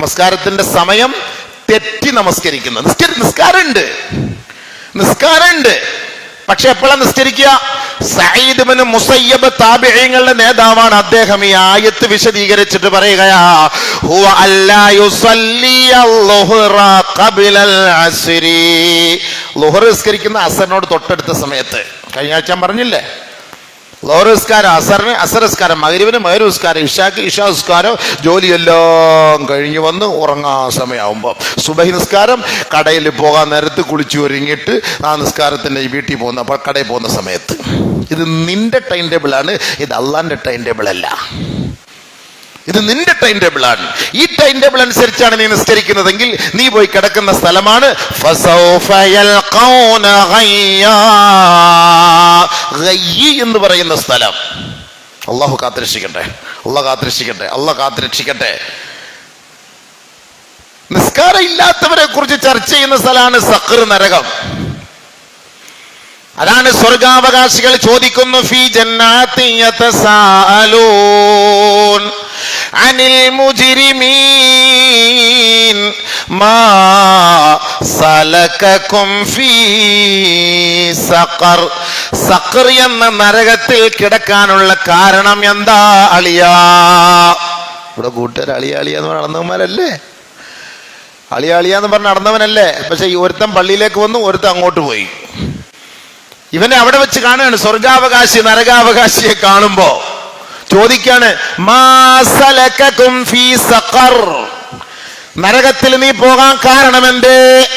നമസ്കാരത്തിന്റെ സമയം തെറ്റി നമസ്കരിക്കുന്നത് നിസ്കരി നിസ്കാരമുണ്ട്. നിസ്കാരമുണ്ട്. പക്ഷെ എപ്പോഴാണ് നിസ്കരിക്കുക? സയ്യിദ് ബിൻ മുസയ്യബ് താബിഈങ്ങളുടെ നേതാവാണ്. അദ്ദേഹം ഈ ആയത്ത് വിശദീകരിച്ചിട്ട് പറയുകയാ ഹുവ അല്ലാ അസ്രി. ളുഹർ നിസ്കരിക്കുന്ന അസറിനോട് തൊട്ടടുത്ത സമയത്ത്. കഴിഞ്ഞ ആഴ്ച പറഞ്ഞില്ലേ? ലോഹർ നിസ്കാരം അസറിന് അസർ നിസ്കാരം മകരുവിന് മകരുസ്കാരം ഇഷാക്ക് ഇഷാസ്കാരം ജോലിയെല്ലാം കഴിഞ്ഞു വന്ന് ഉറങ്ങാൻ സമയമാകുമ്പോൾ സുബഹി നിസ്കാരം കടയിൽ പോകാൻ നേരത്ത് കുളിച്ചു ഒരുങ്ങിയിട്ട് ആ നിസ്കാരത്തിന്റെ വീട്ടിൽ പോകുന്ന കടയിൽ പോകുന്ന സമയത്ത്. ഇത് നിന്റെ ടൈം ടേബിളാണ് ഇത് അള്ളാന്റെ ടൈം ടേബിളല്ല ഇത് നിന്റെ ടൈം ടേബിൾ ആണ്. ഈ ടൈം ടേബിൾ അനുസരിച്ചാണ് നീ നിസ്കരിക്കുന്നതെങ്കിൽ നീ പോയി കിടക്കുന്ന സ്ഥലമാണ് എന്ന് പറയുന്ന സ്ഥലം. അള്ളാഹു കാത്തിരക്ഷിക്കട്ടെ. അള്ളാഹ് കാത്തിരക്ഷിക്കട്ടെ. അള്ളാഹ് കാത്തിരക്ഷിക്കട്ടെ. നിസ്കാരം ഇല്ലാത്തവരെ കുറിച്ച് ചർച്ച ചെയ്യുന്ന സ്ഥലമാണ് സഖർ നരകം. അതാണ് സ്വർഗാവകാശികൾ ചോദിക്കുന്നു ഫി ജന്നാത്തി യതസാഅലൂൻ? അനിൽ മുജ്രിമീൻ മാ സലകകും ഫീ സഖർ. സഖർ എന്ന നരകത്തിൽ കിടക്കാനുള്ള കാരണം എന്താ അളിയാ? ഇവിടെ കൂട്ടുകാർ അളിയ അളിയ എന്ന് നടന്നവന്മാരല്ലേ? അളിയ എന്ന് പറഞ്ഞ് നടന്നവനല്ലേ? പക്ഷെ ഒരുത്തൻ പള്ളിയിലേക്ക് വന്നു ഒരുത്തൻ അങ്ങോട്ട് പോയി. ഇവനെ അവിടെ വെച്ച് കാണുകയാണ് സ്വർഗാവകാശി നരകാവകാശിയെ കാണുമ്പോ. ചോദിക്കാണ്? നരകത്തിൽ നീ പോകാൻ കാരണമെന്തേ?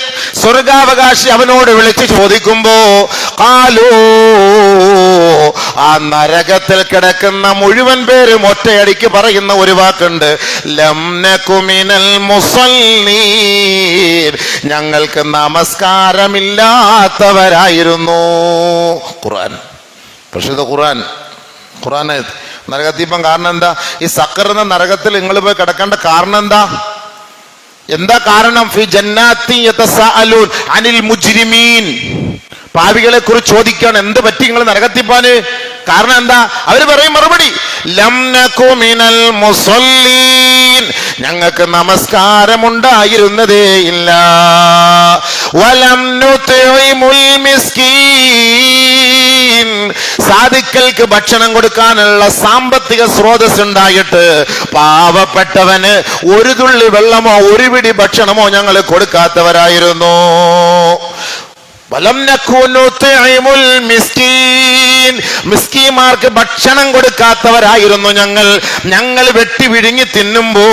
സ്വർഗാവകാശി അവനോട് വിളിച്ച് ചോദിക്കുമ്പോ കാലോ ആ നരകത്തിൽ കിടക്കുന്ന മുഴുവൻ പേരും ഒറ്റയടിക്ക് പറയുന്ന ഒരു വാക്കുണ്ട് ലംനകുമിനൽ മുസല്ലീൻ. ഞങ്ങൾക്ക് നമസ്കാരമില്ലാത്തവരായിരുന്നു. ഖുർആൻ. പ്രസിദ്ധ ഖുർആൻ. ഖുർആൻ നരകത്തിപ്പം കാരണം എന്താ? ഈ സക്കർ എന്ന നരകത്തിൽ നിങ്ങൾ പോയി കിടക്കേണ്ട കാരണം എന്താ? എന്താ കാരണം? ഫി ജന്നാത്തി അനിൽ മുജ്രിമീൻ. പാവികളെ കുറിച്ച് ചോദിക്കാണ് എന്ത് പറ്റി നിങ്ങൾ നരകത്തിപ്പാന് കാരണം എന്താ? അവർ പറയും മറുപടി ലംനകു മിനൽ മുസല്ലീൻ. ഞങ്ങൾക്ക് നമസ്കാരമുണ്ടായിരുന്നതേ ഇല്ല. വലം സാധിക്കൽക്ക് ഭക്ഷണം കൊടുക്കാനുള്ള സാമ്പത്തിക സ്രോതസ് ഉണ്ടായിട്ട് പാവപ്പെട്ടവന് ഒരു തുള്ളി വെള്ളമോ ഒരു പിടി ഭക്ഷണമോ ഞങ്ങൾ കൊടുക്കാത്തവരായിരുന്നു. മിസ്കീന്മാർക്ക് ഭക്ഷണം കൊടുക്കാത്തവരായിരുന്നു ഞങ്ങൾ. ഞങ്ങൾ വെട്ടി വിഴുങ്ങി തിന്നുമ്പോ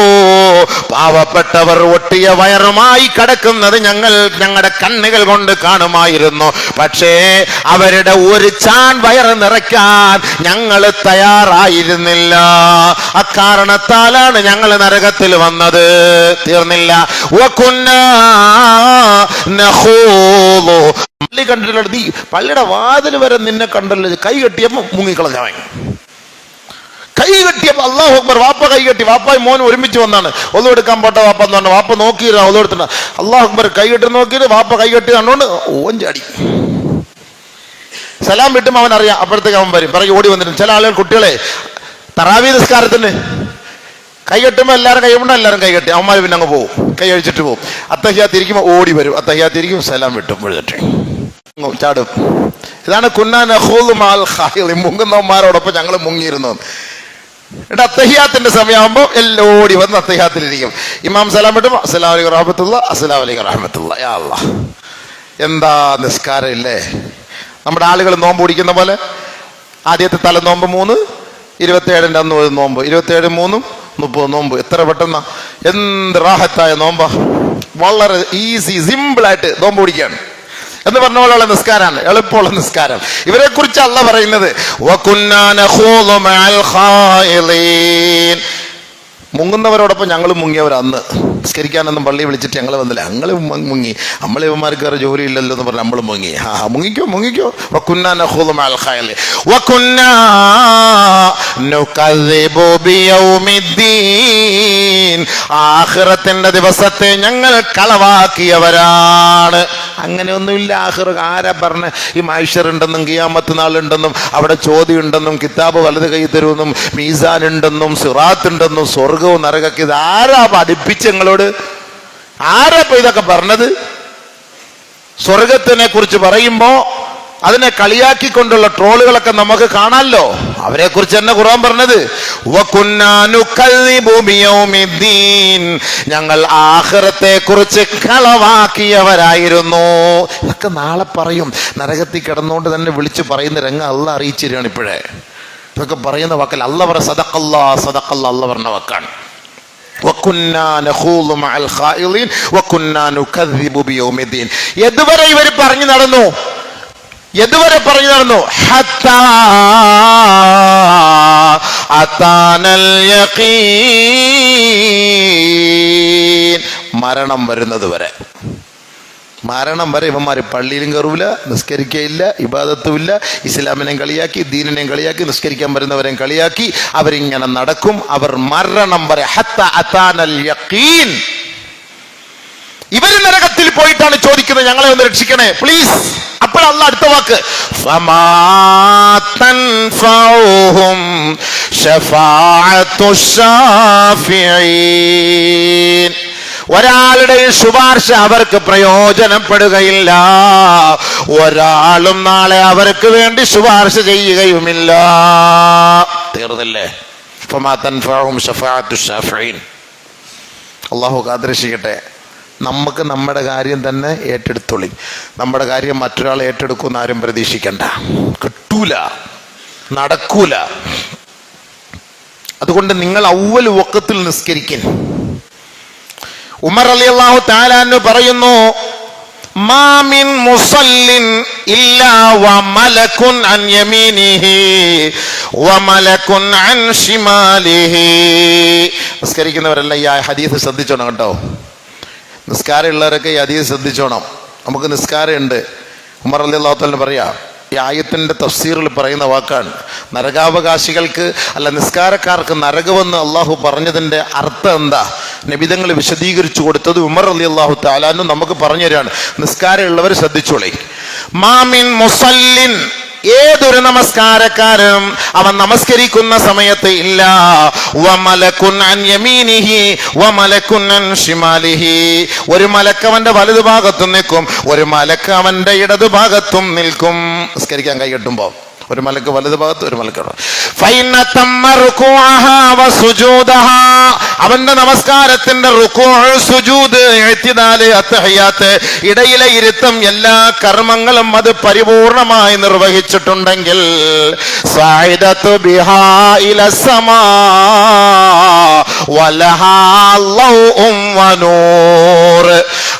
പാവപ്പെട്ടവർ ഒട്ടിയ വയറുമായി കിടക്കുന്നത് ഞങ്ങൾ ഞങ്ങളുടെ കണ്ണുകൾ കൊണ്ട് കാണുമായിരുന്നു. പക്ഷേ അവരുടെ ഒരു ചാൻ വയറ് നിറയ്ക്കാൻ ഞങ്ങൾ തയ്യാറായിരുന്നില്ല. അക്കാരണത്താലാണ് ഞങ്ങൾ നരകത്തിൽ വന്നത്. തീർന്നില്ല. പള്ളി കണ്ടിട്ടുള്ള നീ പള്ളിയുടെ വാതിൽ വരെ നിന്നെ കണ്ടല്ലോ. കൈ കെട്ടിയപ്പോ മുങ്ങിക്കളഞ്ഞവൻ കൈ കെട്ടിയപ്പോൾ അള്ളാഹു അക്ബർ വാപ്പ കൈ കെട്ടി. വാപ്പായി മോനും ഒരുമിച്ച് വന്നാണ്. ഒന്നും എടുക്കാൻ പോട്ട വാപ്പ എന്ന് പറഞ്ഞു. വാപ്പ നോക്കിയിരുന്നു ഒന്നും എടുത്തിട്ട്. അള്ളാഹു അക്ബർ കൈ കെട്ടി നോക്കിയിട്ട് വാപ്പ കൈ കെട്ടി കണ്ടുകൊണ്ട് ഓൻ ചാടി. സലാം വിട്ടും അവൻ അറിയാം. അപ്പോഴത്തേക്ക് അവൻ വരും. പറയും ഓടി വന്നിട്ട് ചില ആളുകൾ കുട്ടികളെ തറാവി നിസ്കാരത്തിന് കൈ കെട്ടുമ്പോൾ എല്ലാവരും കൈ കൊണ്ടാൽ എല്ലാവരും കൈ കെട്ടി. അവന്മാർ പിന്നെ അങ്ങ് പോകും കൈ അഴിച്ചിട്ട് പോകും അത്തഹ്യാത്തിരിക്കുമ്പോൾ ഓടി വരും. അത്തഹ്യാത്തിരിക്കും സലാം വിട്ടും എഴുതിട്ട് ചാടും ഇതാണ് കുന്നാൻ അഹൂദ് മാൽ ഖായിളി മുങ്ങുന്നവന്മാരോടൊപ്പം ഞങ്ങൾ മുങ്ങിയിരുന്നു. എന്നിട്ട് അത്തഹിയാത്തിന്റെ സമയമാകുമ്പോൾ എല്ലോടി വന്ന് അത്തഹിയാത്തിലിരിക്കും. ഇമാം സലാം വിട്ടും അസ്സലാം വലൈക്കും റഹമത്തുള്ള അസ്സലാം വലൈക്കും റഹമത്തുള്ള യാ അല്ലാ എന്താ നിസ്കാരം ഇല്ലേ? നമ്മുടെ ആളുകൾ നോമ്പ് പിടിക്കുന്ന പോലെ. ആദ്യത്തെ തല നോമ്പ് മൂന്ന് ഇരുപത്തേഴിന്റെ അന്ന് ഒരു നോമ്പ്. ഇരുപത്തേഴ് മൂന്നും മുപ്പത് നോമ്പ്. എത്ര പെട്ടെന്ന? എന്ത് റാഹത്തായ നോമ്പ. വളരെ ഈസി സിമ്പിളായിട്ട് നോമ്പ് പിടിക്കുകയാണ് എന്ന് പറഞ്ഞ പോലെയുള്ള നിസ്കാരമാണ്. എളുപ്പമുള്ള നിസ്കാരം. ഇവരെ കുറിച്ച് അല്ല പറയുന്നത്. മുങ്ങുന്നവരോടൊപ്പം ഞങ്ങൾ മുങ്ങിയവർ അന്ന്. നിസ്കരിക്കാനൊന്നും പള്ളി വിളിച്ചിട്ട് ഞങ്ങൾ വന്നില്ല. ഞങ്ങൾ മുങ്ങി. നമ്മളെ ഇവന്മാർക്ക് വേറെ ജോലി ഇല്ലല്ലോ എന്ന് പറഞ്ഞ് നമ്മൾ മുങ്ങി. ആ മുങ്ങിക്കോ മുങ്ങിക്കോ. ആഖിറത്തിന്റെ ദിവസത്തെ ഞങ്ങൾ കളവാക്കിയവരാണ്. അങ്ങനെയൊന്നുമില്ല. ആഹ്റ് ആരാ പറഞ്ഞ ഈ മൈഷർ ഉണ്ടെന്നും കിയാമത്ത് നാളുണ്ടെന്നും അവിടെ ചോദ്യം ഉണ്ടെന്നും കിതാബ് വലത് കൈ തരുമെന്നും മീസാൻ ഉണ്ടെന്നും സിറാത്ത് ഉണ്ടെന്നും സ്വർഗവും നരകൊക്കെ ഇത് ആരാ പഠിപ്പിച്ച് നിങ്ങളോട്? ആരാ ഇതൊക്കെ പറഞ്ഞത്? സ്വർഗത്തിനെ കുറിച്ച് പറയുമ്പോ അതിനെ കളിയാക്കിക്കൊണ്ടുള്ള ട്രോളുകളൊക്കെ നമുക്ക് കാണാമല്ലോ അവരെ കുറിച്ച് തന്നെ ഖുർആൻ പറഞ്ഞത് ഞങ്ങൾ ആഹ്റത്തെ കുറിച്ച് കളവാക്കിയവരായിരുന്നു. ഇതൊക്കെ നാളെ പറയും. നരകത്തിൽ കിടന്നുകൊണ്ട് തന്നെ വിളിച്ചു പറയുന്ന രംഗം അല്ല അറിയിച്ചിരിക്കുകയാണ് ഇപ്പോഴേ. ഇതൊക്കെ പറയുന്ന വാക്കൽ അല്ല പറ സദക്കല്ല സദക്കല്ല അല്ല പറഞ്ഞ വാക്കാണ്. എതുവരെ ഇവർ പറഞ്ഞു നടന്നു? എതുവരെ പറഞ്ഞു നടന്നു? മരണം വരുന്നത് വരെ. മരണം വരെ ഇവന്മാർ പള്ളിയിലും കയറൂല നിസ്കരിക്കയില്ല ഇബാദത്തുമില്ല ഇസ്ലാമിനെയും കളിയാക്കി ദീനിനെയും കളിയാക്കി നിസ്കരിക്കാൻ വരുന്നവരെയും കളിയാക്കി അവരിങ്ങനെ നടക്കും. അവർ മരണം വരെ ഹത്ത അതാനൽ യഖീൻ. ഇവർ നരകത്തിൽ പോയിട്ടാണ് ചോദിക്കുന്നത്. ഞങ്ങളെ ഒന്ന് രക്ഷിക്കണേ. പ്ലീസ് അപ്പോഴല്ല അടുത്ത വാക്ക്. ഒരാളുടെ ശുപാർശ അവർക്ക് പ്രയോജനപ്പെടുകയില്ല. ഒരാളും നാളെ അവർക്ക് വേണ്ടി ശുപാർശ ചെയ്യുകയുമില്ല. തീർന്നില്ലേ? അള്ളാഹു കാത്തിരക്ഷിക്കട്ടെ. നമുക്ക് നമ്മുടെ കാര്യം തന്നെ ഏറ്റെടുത്തോളി. നമ്മുടെ കാര്യം മറ്റൊരാൾ ഏറ്റെടുക്കുമെന്ന് ആരും പ്രതീക്ഷിക്കണ്ട. കിട്ടൂല. നടക്കൂല. അതുകൊണ്ട് നിങ്ങൾ ഔവൽ ഒക്കത്തിൽ നിസ്കരിക്കൻ. ഉമർ അലി അള്ളാഹു താലാന്ന് പറയുന്നു മാമിൻ മുസല്ലിൻ ഇല്ലാ വമലകുൻ അൻ യമീനിഹി വമലകുൻ അൻ ഈ ഹദീസ് ശ്രദ്ധിച്ചോണം കേട്ടോ. നിസ്കാരമുള്ളവരൊക്കെ ഈ ഹദീസ് ശ്രദ്ധിച്ചോണം. നമുക്ക് നിസ്കാരമുണ്ട്. ഉമർ അലി അള്ളാഹുത്തലിന് പറയാം ഈ ആയത്തിന്റെ തഫ്സീറിൽ പറയുന്ന വാക്കാണ്. നരകാവകാശികൾക്ക് അല്ല നിസ്കാരക്കാർക്ക് നരകമെന്ന് അള്ളാഹു പറഞ്ഞതിന്റെ അർത്ഥം എന്താ? നബിതങ്ങൾ വിശദീകരിച്ചു കൊടുത്തത് ഉമർ അലി അള്ളാഹു താലാന്ന് നമുക്ക് പറഞ്ഞു തരാണ്. നിസ്കാരമുള്ളവർ ശ്രദ്ധിച്ചോളേ. മാമിൻ മുസല്ലിൻ ഏതൊരു നമസ്കാരക്കാരനും അവൻ നമസ്കരിക്കുന്ന സമയത്ത് ഇല്ല. ഒരു മലക്ക് അവന്റെ വലതുഭാഗത്തും നിൽക്കും ഒരു മലക്ക് അവന്റെ ഇടതുഭാഗത്തും നിൽക്കും. നമസ്കരിക്കാൻ കൈ കെട്ടുമ്പോ. ഒരു മലക്ക് വലതു ഭാഗത്ത് ഒരു മലക്കുണ്ട്. അവന്റെ നമസ്കാരത്തിന്റെ ഇടയിലെ ഇരുത്തം എല്ലാ കർമ്മങ്ങളും അത് പരിപൂർണമായി നിർവഹിച്ചിട്ടുണ്ടെങ്കിൽ വലഹാ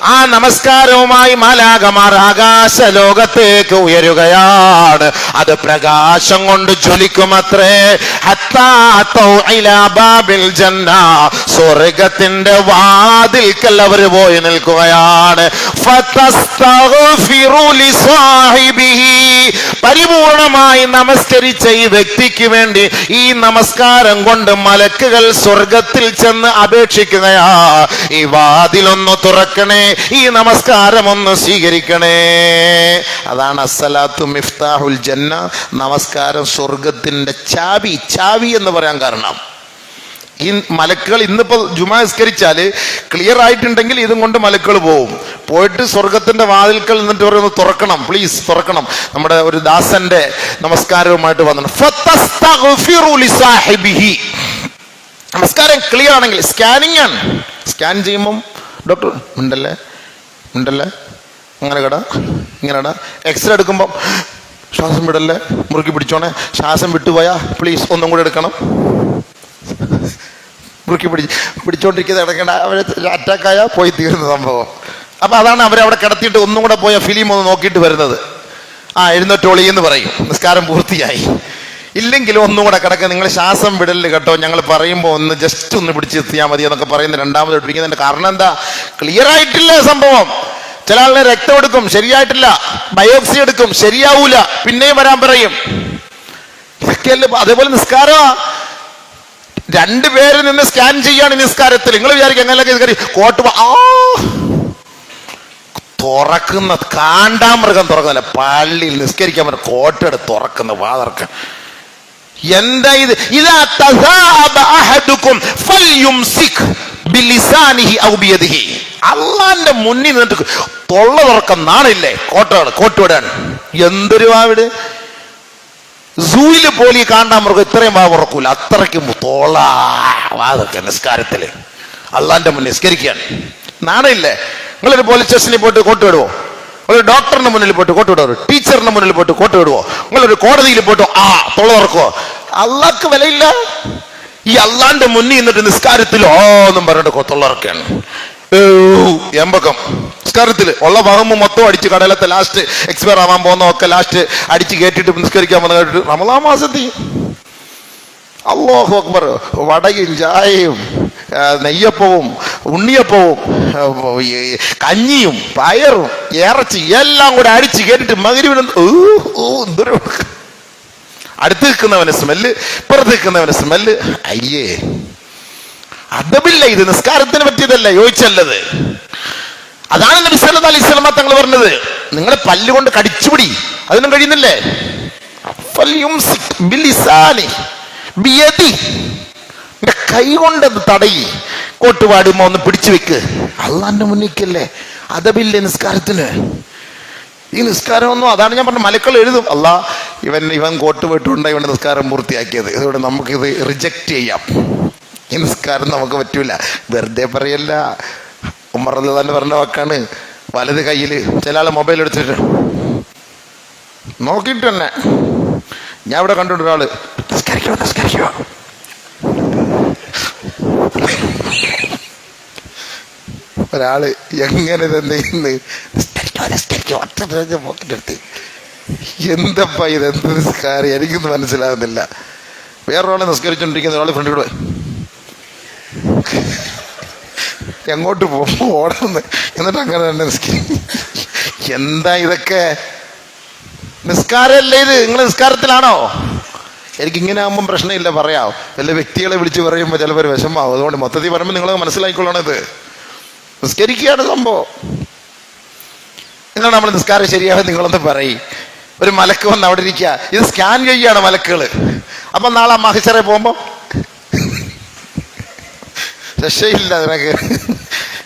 ആ നമസ്കാരവുമായി മാലാകമാർ ആകാശ ലോകത്തേക്ക് ഉയരുകയാണ്. അത് പ്രകാശം കൊണ്ട് ജ്വലിക്കുമത്രേ. സ്വർഗത്തിന്റെ വാതിൽക്കൽ അവർ പോയി നിൽക്കുകയാണ്. ഫതസ്തഗ്ഫിറു ലിസാഹിബിഹി. പരിപൂർണമായി നമസ്കരിച്ച ഈ വ്യക്തിക്ക് വേണ്ടി ഈ നമസ്കാരം കൊണ്ട് മലക്കുകൾ സ്വർഗത്തിൽ ചെന്ന് അപേക്ഷിക്കുകയാ ഈ വാതിലൊന്ന് തുറക്കണേ ഈ നമസ്കാരം ഒന്ന് സ്വീകരിക്കണേ. അതാണ് അസലാത്തു മിഫ്താഹുൽ ജന്ന. നമസ്കാരം സ്വർഗത്തിന്റെ ചാവി ചാവി എന്ന് പറയാൻ കാരണം. ഈ മലക്കുകൾ ഇന്നിപ്പോ ജുമാസ്കരിച്ചാൽ ക്ലിയർ ആയിട്ടുണ്ടെങ്കിൽ ഇതും കൊണ്ട് മലക്കുകൾ പോവും. പോയിട്ട് സ്വർഗത്തിന്റെ വാതിൽക്കൽ നിന്നിട്ട് പറയുന്നത് തുറക്കണം പ്ലീസ് തുറക്കണം. നമ്മുടെ ഒരു ദാസന്റെ നമസ്കാരവുമായിട്ട് വന്നു ഫതസ്തഗ്ഫിറു ലിസാഹിബിഹി. നമസ്കാരം ക്ലിയർ ആണെങ്കിൽ സ്കാനിങ് ആണ്. സ്കാൻ ചെയ്യുമ്പം ഡോക്ടർ ഉണ്ടല്ലേ? ഉണ്ടല്ലേ? അങ്ങനെ കട ഇങ്ങനെ കട. എക്സ്റേ എടുക്കുമ്പം ശ്വാസം വിടല്ലേ? മുറുക്കി പിടിച്ചോണേ? ശ്വാസം വിട്ടുപോയാ പ്ലീസ് ഒന്നും കൂടെ എടുക്കണം. മുറുക്കി പിടിച്ച് പിടിച്ചോണ്ടിരിക്കുന്നത് കിടക്കേണ്ട അവർ അറ്റാക്കായ പോയി തീരുന്ന സംഭവം. അപ്പൊ അതാണ് അവരവിടെ കിടത്തിയിട്ട് ഒന്നും കൂടെ പോയ ഫിലിം ഒന്ന് നോക്കിയിട്ട് വരുന്നത്. ആ എഴുന്നേറ്റോളി എന്ന് പറയും. നിസ്കാരം പൂർത്തിയായി. ഇല്ലെങ്കിലും ഒന്നും കൂടെ കിടക്കുക നിങ്ങൾ ശ്വാസം വിടലിൽ കേട്ടോ. ഞങ്ങൾ പറയുമ്പോൾ ഒന്ന് ജസ്റ്റ് ഒന്ന് പിടിച്ചെത്തിയാൽ മതി എന്നൊക്കെ പറയുന്ന രണ്ടാമത് പിടിക്കുന്നതിന്റെ കാരണം എന്താ? ക്ലിയർ ആയിട്ടില്ല സംഭവം. ചില ആളിനെ രക്തം എടുക്കും ശരിയായിട്ടില്ല. ബയോപ്സി എടുക്കും ശരിയാവൂല. പിന്നെയും വരാൻ പറയും. ഇതൊക്കെയല്ലേ അതേപോലെ നിസ്കാരമാ. രണ്ടുപേര് നിന്ന് സ്കാൻ ചെയ്യാണ് നിസ്കാരത്തിൽ. നിങ്ങൾ വിചാരിക്കും എങ്ങനെയൊക്കെ നിസ്കാരം കോട്ട് ആ! തുറക്കുന്ന കാണ്ടാമൃഗം തുറക്കുന്നില്ല. പള്ളിയിൽ നിസ്കരിക്കാൻ പറ്റും കോട്ടെടുത്ത് തുറക്കുന്ന വാതർക്ക എന്താ ഇത്? ഇതാ അള്ളാന്റെ മുന്നിൽ നിന്നിട്ട് തൊള്ള തുറക്കം നാണില്ലേ കോട്ടയാണ് കോട്ടുവിടാണ് എന്തൊരു വാവിട്? സൂയിൽ പോലും ഈ കാണ്ടാമൃഗം ഇത്രയും വാ ഉറക്കൂല. അത്രയ്ക്കും തോള. നിസ്കാരത്തിൽ. അള്ളാന്റെ മുന്നിൽ നിസ്കരിക്കുകയാണ്. നാണയില്ലേ? നിങ്ങളൊരു പോലീസ് സ്റ്റേഷനിൽ പോയിട്ട് കോട്ട് വിടുവോ? ഒരു ഡോക്ടറിന്റെ മുന്നിൽ പോയിട്ട് കോട്ട് വിടുവോ? ഒരു ടീച്ചറിന്റെ മുന്നിൽ പോയിട്ട് കോട്ട് വിടുവോ? നിങ്ങളൊരു കോടതിയിൽ പോയിട്ട് ആ തോള ഉറക്കുവോ? അള്ളാക്ക് വിലയില്ല. ഈ അള്ളാന്റെ മുന്നിൽ നിന്നിട്ട് നിസ്കാരത്തിൽ ഓ എന്നും പറഞ്ഞിട്ട് കൊത്തുള്ളവർക്കാണ് എമ്പക്കം നിസ്കാരത്തിൽ ഉള്ള ഭാഗം മൊത്തം അടിച്ച് കടലത്തെ ലാസ്റ്റ് എക്സ്പയർ ആവാൻ പോകുന്ന ഒക്കെ ലാസ്റ്റ് അടിച്ച് കേട്ടിട്ട് നിസ്കരിക്കാൻ വന്ന കേട്ടിട്ട് റമലാ മാസത്തിൽ. അള്ളാഹു അക്ബർ വടയും ചായയും നെയ്യപ്പവും ഉണ്ണിയപ്പവും കഞ്ഞിയും പയറും ഇറച്ചി എല്ലാം കൂടെ അടിച്ച് കേട്ടിട്ട് മകരിവിന് എന്തൊരു അടുത്ത് നിൽക്കുന്നവന് സ്മെല്ല് ഇപ്പുറത്ത് നിൽക്കുന്നവന് സ്മെല്ല്. അയ്യേ അതബില്ല ഇത് നിസ്കാരത്തിന് പറ്റിയതല്ല യോജിച്ചല്ലത്. അതാണ് നബി സല്ലല്ലാഹു അലൈഹി തങ്ങൾ പറഞ്ഞത്. നിങ്ങളെ പല്ലുകൊണ്ട് കടിച്ചുപിടി അതിനും കഴിയുന്നില്ലേ? കൈ കൊണ്ട് അത് തടയി കോട്ട് പാടുമ്പോ ഒന്ന് പിടിച്ചു വെക്ക്. അള്ളാന്റെ മുന്നിക്കല്ലേ അതബില്ലേ നിസ്കാരത്തിന്. ഈ നിസ്കാരമൊന്നും അതാണ് ഞാൻ പറഞ്ഞ മലക്കൾ എഴുതും. അല്ല ഇവൻ ഇവൻ കോട്ട് പോയിട്ടുണ്ട് ഇവന്റെ നിസ്കാരം പൂർത്തിയാക്കിയത്. ഇതോടെ നമുക്കിത് റിജക്റ്റ് ചെയ്യാം. നിസ്കാരം നമുക്ക് പറ്റൂല. വെറുതെ പറയല്ല. ഉമ്മർ തന്നെ പറഞ്ഞ വാക്കാണ്. വലത് കയ്യിൽ ചില ആൾ മൊബൈൽ എടുത്തിട്ട്. നോക്കിയിട്ട് തന്നെ. ഞാൻ ഇവിടെ കണ്ടിട്ട് ഒരാൾ. നിസ്കരിക്കോ നിസ്കരിക്കോ ഒരാൾ എങ്ങനെ തന്നെ ഇന്ന് നിസ്കരിക്കോ നിസ്കരിക്കോ ഒറ്റ എന്തപ്പാ ഇത്? എന്ത് നിസ്കാരം? എനിക്കൊന്നും മനസ്സിലാകുന്നില്ല വേറൊരാളെ നിസ്കരിച്ചോണ്ടിരിക്കുന്ന ഒരാൾ ഫ്രണ്ട് കൂടെ. എങ്ങോട്ട് പോകും ഓടുന്നത് എന്നിട്ട് അങ്ങനെ തന്നെ എന്താ ഇതൊക്കെ? നിസ്കാരമല്ലേ ഇത്? നിങ്ങൾ നിസ്കാരത്തിലാണോ? എനിക്ക് ഇങ്ങനെ ആകുമ്പം പ്രശ്നമില്ല പറയാം. വല്ല വ്യക്തികളെ വിളിച്ച് പറയുമ്പോൾ ഒരു വിഷമാവും അതുകൊണ്ട് മൊത്തത്തിൽ പറയുമ്പോൾ നിങ്ങൾ മനസ്സിലാക്കിക്കൊള്ളണം ഇത്. നിസ്കരിക്കുകയാണ് സംഭവം. നിങ്ങൾ നമ്മൾ നിസ്കാരം ശരിയാവും നിങ്ങളൊന്ന് പറയും. ഒരു മലക്ക് വന്ന് അവിടെ ഇരിക്കുക. ഇത് സ്കാൻ ചെയ്യുകയാണ് മലക്കുകൾ അപ്പം നാളെ മഹിച്ചറെ പോകുമ്പോൾ രക്ഷയില്ല നിനക്ക്.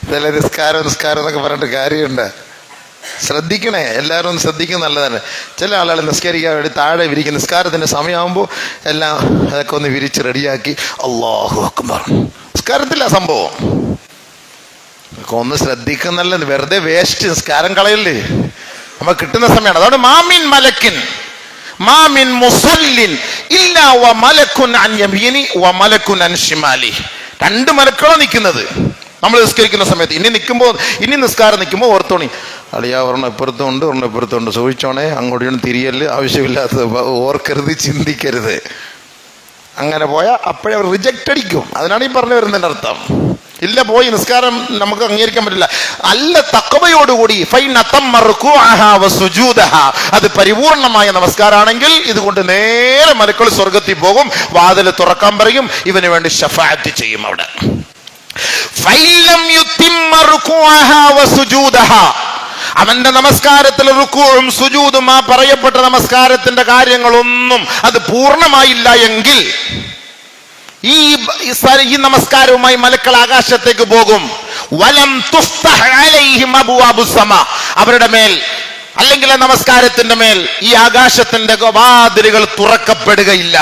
ഇതല്ല നിസ്കാരം നിസ്കാരം എന്നൊക്കെ പറഞ്ഞിട്ട് കാര്യമുണ്ട്. ശ്രദ്ധിക്കണേ എല്ലാവരും ഒന്ന് ശ്രദ്ധിക്കുന്ന നല്ലതാണ്. ചില ആളുകൾ നിസ്കരിക്കാൻ വേണ്ടി താഴെ വിരിക്കും നിസ്കാരത്തിന്റെ സമയമാകുമ്പോൾ എല്ലാം അതൊക്കെ ഒന്ന് വിരിച്ച് റെഡിയാക്കി അള്ളാഹു അക്ബർ. നിസ്കാരത്തില്ല സംഭവം. ഒക്കെ ഒന്ന് ശ്രദ്ധിക്കുന്നല്ല വെറുതെ വേസ്റ്റ് നിസ്കാരം കളയല്ലേ? നമ്മൾ കിട്ടുന്ന സമയമാണ്. അതാണ് മാമിൻ മലക്കിൻ മാമിൻ മുസല്ലിൻ ഇല്ല വ മലക്കുൻ അൻ യമീനി വ മലക്കുൻ അൻ ഷിമാലി രണ്ട് മലക്കളാണ് നിൽക്കുന്നത്. നമ്മൾ നിസ്കരിക്കുന്ന സമയത്ത് ഇനി നിൽക്കുമ്പോൾ ഇനി നിസ്കാരം നിൽക്കുമ്പോൾ ഓർത്തോണി. അളിയാ ഒരെണ്ണം ഇപ്പുറത്തും ഉണ്ട് ഒരെണ്ണം ഇപ്പുറത്തും ഉണ്ട്. സൂക്ഷിച്ചോണേ അങ്ങോട്ടും തിരിയൽ ആവശ്യമില്ലാത്തത് ഓർക്കരുത് ചിന്തിക്കരുത്. അങ്ങനെ പോയാൽ അപ്പോഴേ അവർ റിജക്റ്റ് അടിക്കും. അതിനാണ് ഈ പറഞ്ഞു വരുന്നതിന്റെ അർത്ഥം. ഇല്ല പോയി നിസ്കാരം നമുക്ക് അംഗീകരിക്കാൻ പറ്റില്ല അല്ല തക്കവയോടുകൂടി. അത് പരിപൂർണമായ നമസ്കാരമാണെങ്കിൽ ഇതുകൊണ്ട് നേരെ മലക്കൾ സ്വർഗത്തിൽ പോകും വാതിൽ തുറക്കാൻ പറയും ഇവന് വേണ്ടി ഷഫാറ്റ് ചെയ്യും അവിടെ. അവന്റെ നമസ്കാരത്തിൽ റുക്കുവും സുജൂതും ആ പറയപ്പെട്ട നമസ്കാരത്തിന്റെ കാര്യങ്ങളൊന്നും അത് പൂർണമായില്ല എങ്കിൽ ഈ ഈ നമസ്കാരവുമായി മലക്കൾ ആകാശത്തേക്ക് പോകും. വലം അവരുടെ മേൽ അല്ലെങ്കിൽ നമസ്കാരത്തിന്റെ മേൽ ഈ ആകാശത്തിന്റെ വാതിലുകൾ തുറക്കപ്പെടുകയില്ല.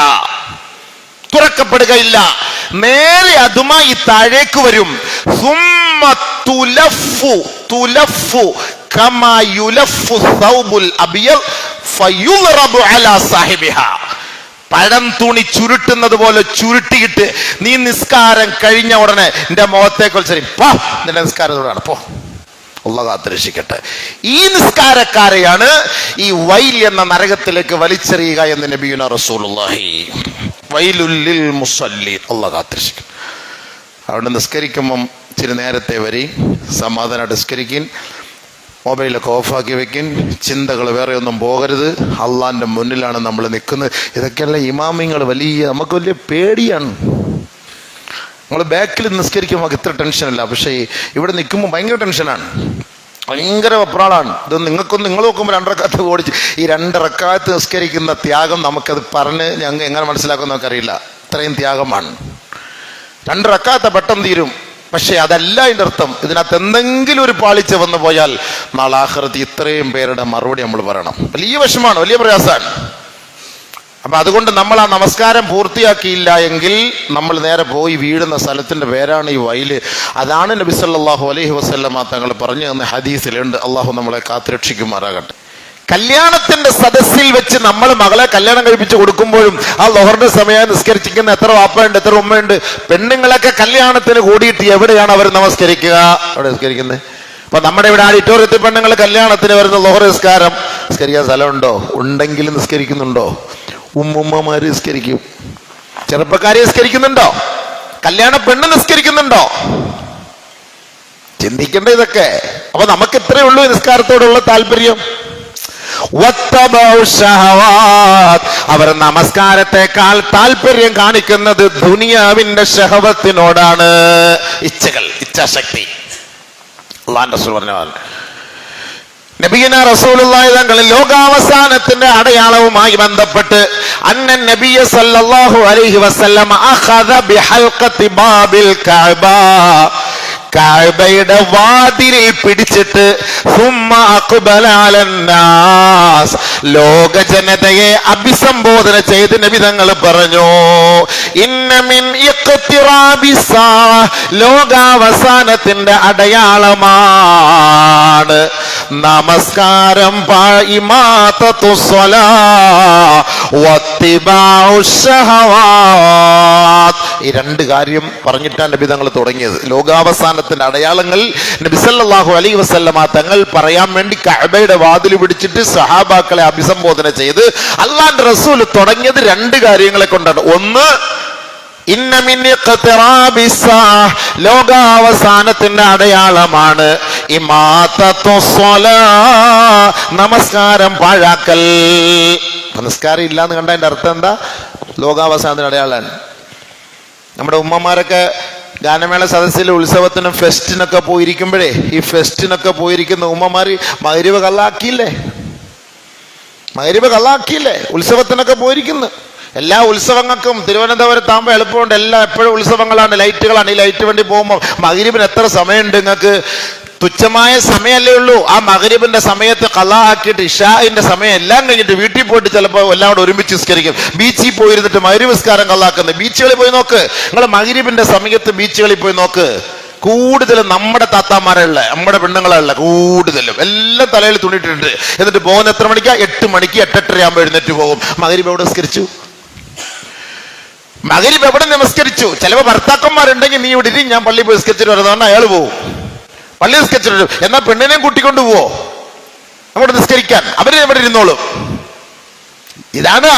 തുറക്കപ്പെടുകയില്ല. നേരെ അതുമായി താഴേക്ക് വരും. തുലഫു തുലഫു കമാ യുലഫു സൗബുൽ അബിയൽ ഫയുറബു അലാ സാഹിബിഹ. പഴം തുണി ചുരുട്ടുന്നത് പോലെ ചുരുട്ടിയിട്ട് നീ നിസ്കാരം കഴിഞ്ഞ ഉടനെ നിന്റെ മുഖത്തെ കുറിച്ചറി പോ നിന്റെ നിസ്കാരത്തോടാണ് പോ. ഉള്ള കാത്തിരക്ഷിക്കട്ടെ. ഈ നിസ്കാരക്കാരെയാണ് ഈ വൈൽ എന്ന നരകത്തിലേക്ക് വലിച്ചെറിയുക എന്ന് നബിയുന റസൂലുള്ളാഹി. വൈലുല്ലിൽ മുസല്ലി. കാത്തിരക്ഷിക്കും. അവിടെ നിസ്കരിക്കുമ്പം ഇച്ചിരി നേരത്തെ വരി. സമാധാനം നിസ്കരിക്കും. മൊബൈലൊക്കെ ഓഫാക്കി വെക്കും. ചിന്തകൾ വേറെ ഒന്നും പോകരുത്. അള്ളാന്റെ മുന്നിലാണ് നമ്മൾ നിൽക്കുന്നത്. ഇതൊക്കെയല്ല ഇമാമിങ്ങൾ വലിയ നമുക്ക് വലിയ പേടിയാണ്. നമ്മൾ ബാക്കിൽ നിസ്കരിക്കുമ്പോൾ നമുക്ക് ഇത്ര ടെൻഷനില്ല പക്ഷേ ഇവിടെ നിൽക്കുമ്പോൾ ഭയങ്കര ടെൻഷനാണ് ഭയങ്കര വെപ്രാളാണ് ഇത് നിങ്ങൾക്കും നിങ്ങൾ നോക്കുമ്പോൾ രണ്ടരക്കാത്ത് ഓടിച്ച് ഈ രണ്ടരക്കാത്ത് നിസ്കരിക്കുന്ന ത്യാഗം നമുക്കത് പറഞ്ഞ് ഞങ്ങൾ എങ്ങനെ മനസ്സിലാക്കുമെന്ന് നമുക്കറിയില്ല. ഇത്രയും ത്യാഗമാണ്. രണ്ടരക്കാത്ത പെട്ടെന്ന് തീരും. പക്ഷേ അതല്ല അതിന്റെ അർത്ഥം. ഇതിനകത്ത് എന്തെങ്കിലും ഒരു പാളിച്ച വന്നു പോയാൽ നാളാഹൃതി ഇത്രയും പേരുടെ മറുപടി നമ്മൾ പറയണം. വലിയ വിഷമാണ് വലിയ പ്രയാസമാണ്. അപ്പൊ അതുകൊണ്ട് നമ്മൾ ആ നമസ്കാരം പൂർത്തിയാക്കിയില്ല എങ്കിൽ നമ്മൾ നേരെ പോയി വീഴുന്ന സ്ഥലത്തിന്റെ പേരാണ് ഈ വയൽ. അതാണ് നബി സല്ലല്ലാഹു അലൈഹി വസല്ലമ തങ്ങൾ പറഞ്ഞു തന്ന ഹദീസിലുണ്ട്. അള്ളാഹു നമ്മളെ കാത്തുരക്ഷിക്കുമാറാകട്ടെ. കല്യാണത്തിന്റെ സദസ്സിൽ വെച്ച് നമ്മൾ മകളെ കല്യാണം കഴിപ്പിച്ച് കൊടുക്കുമ്പോഴും ആ ലോഹറിന്റെ സമയം നിസ്കരിച്ചിരിക്കുന്ന എത്ര വാപ്പയുണ്ട് എത്ര ഉമ്മയുണ്ട് പെണ്ണുങ്ങളൊക്കെ കല്യാണത്തിന് കൂടിയിട്ട് എവിടെയാണ് അവർ നമസ്കരിക്കുക? അവിടെ നിസ്കരിക്കുന്നത് അപ്പൊ നമ്മുടെ ഇവിടെ ആഡിറ്റോറിയത്തിൽ പെണ്ണുങ്ങൾ കല്യാണത്തിന് വരുന്ന ലോഹർ നിസ്കാരം നിസ്കരിക്കാൻ സ്ഥലമുണ്ടോ? ഉണ്ടെങ്കിൽ നിസ്കരിക്കുന്നുണ്ടോ? ഉമ്മുമ്മമാര് നിസ്കരിക്കും. ചെറുപ്പക്കാരെ നിസ്കരിക്കുന്നുണ്ടോ? കല്യാണ പെണ്ണ് നിസ്കരിക്കുന്നുണ്ടോ? ചിന്തിക്കേണ്ട ഇതൊക്കെ. അപ്പൊ നമുക്ക് ഇത്രയേ ഉള്ളൂ നിസ്കാരത്തോടുള്ള താല്പര്യം. അവർ നമസ്കാരത്തെക്കാൾ താല്പര്യം കാണിക്കുന്നത് ദുനിയാവിന്റെ ശഹവത്തിനോടാണ് ഇച്ഛകൾ ഇച്ഛാശക്തി. അള്ളാന്റെ റസൂൽ പറഞ്ഞ നബിയന റസൂലുള്ളാഹി തങ്ങൾ ലോകാവസാനത്തിന്റെ അടയാളവുമായി ബന്ധപ്പെട്ട് അന്ന നബിയ സല്ലല്ലാഹു അലൈഹി വസല്ലം അഖദ ബിഹൽഖത്തി ബാബിൽ കഅബ. കഅബയുടെ വാതിലിൽ പിടിച്ചിട്ട് ലോക ജനതയെ അഭിസംബോധന ചെയ്ത് നബി തങ്ങൾ പറഞ്ഞു ലോകാവസാനത്തിന്റെ അടയാളമാണ് നമസ്കാരം പായിമാത്തത്തു സ്വലാ വത്തിബാഉ ശഹവാത്ത്. ഈ രണ്ട് കാര്യം പറഞ്ഞിട്ടാണ് നബി തങ്ങൾ തുടങ്ങിയത്. ലോകാവസാനത്തിന്റെ അടയാളങ്ങൾ നബി സല്ലല്ലാഹു അലൈഹി വസല്ലമ തങ്ങൾ പറയാൻ വേണ്ടി കഅബയുടെ വാതിൽ പിടിച്ചിട്ട് സഹാബാക്കളെ അഭിസംബോധന ചെയ്ത് അള്ളാന്റെ റസൂൽ തുടങ്ങിയത് രണ്ട് കാര്യങ്ങളെ കൊണ്ടാണ്. ഒന്ന് ലോകാവസാനത്തിന്റെ അടയാളമാണ്. നമസ്കാരം പാഴാക്കൽ. നമസ്കാരം ഇല്ലാന്ന് കണ്ട കണ്ട അർത്ഥം എന്താ? ലോകാവസാനത്തിന്റെ അടയാളമാണ്. നമ്മുടെ ഉമ്മമാരൊക്കെ ഗാനമേള സദസ്സിൽ ഉത്സവത്തിനും ഫെസ്റ്റിനൊക്കെ പോയിരിക്കുമ്പോഴേ ഈ ഫെസ്റ്റിനൊക്കെ പോയിരിക്കുന്ന ഉമ്മമാര് മകരുവ കള്ളാക്കിയില്ലേ? മകരുവ കള്ളാക്കിയില്ലേ? ഉത്സവത്തിനൊക്കെ പോയിരിക്കുന്നു. എല്ലാ ഉത്സവങ്ങൾക്കും തിരുവനന്തപുരത്താകുമ്പോൾ എളുപ്പമുണ്ട്. എല്ലാം എപ്പോഴും ഉത്സവങ്ങളാണ്. ലൈറ്റുകളാണ്. ഈ ലൈറ്റ് വണ്ടി പോകുമ്പോൾ മകരുവിന് എത്ര സമയമുണ്ട് നിങ്ങൾക്ക്? തുച്ഛമായ സമയമല്ലേ ഉള്ളൂ. ആ മകരിബിന്റെ സമയത്ത് കലാ ആക്കിയിട്ട് ഇഷാന്റെ സമയം എല്ലാം കഴിഞ്ഞിട്ട് വീട്ടിൽ പോയിട്ട് ചിലപ്പോൾ എല്ലാം കൂടെ ഒരുമിച്ച് നിസ്കരിക്കും. ബീച്ചിൽ പോയിരുന്നിട്ട് മരുവിസ്കാരം കള്ളാക്കുന്നത് ബീച്ചുകളിൽ പോയി നോക്ക്. നിങ്ങൾ മകരിബിന്റെ സമയത്ത് ബീച്ചുകളിൽ പോയി നോക്ക്. കൂടുതലും നമ്മുടെ താത്താമാരല്ല നമ്മുടെ പെണ്ണുങ്ങളല്ല കൂടുതലും. എല്ലാം തലയിൽ തുണിയിട്ടുണ്ട് എന്നിട്ട് പോകുന്ന എത്ര മണിക്കാ? എട്ട് മണിക്ക് എട്ടെട്ടര ആകുമ്പോൾ എഴുന്നേറ്റ് പോകും. മകരിബ് എവിടെ നിസ്കരിച്ചു? മകരിബ് എവിടെ നമസ്കരിച്ചു ചിലപ്പോൾ ഭർത്താക്കന്മാരുണ്ടെങ്കിൽ നീ ഇവിടെ ഇരി, ഞാൻ പള്ളി പോയി നിസ്കരിച്ചിട്ട് വരുന്നതാണ് അയാൾ പോകും പള്ളി നിസ്കരിച്ചിട്ട് എന്നാ പെണ്ണിനെയും കൂട്ടിക്കൊണ്ട് പോവോ? നമ്മുടെ നിസ്കരിക്കാൻ. അവരെ എവിടെ ഇരുന്നോളും? ഇതാണ്.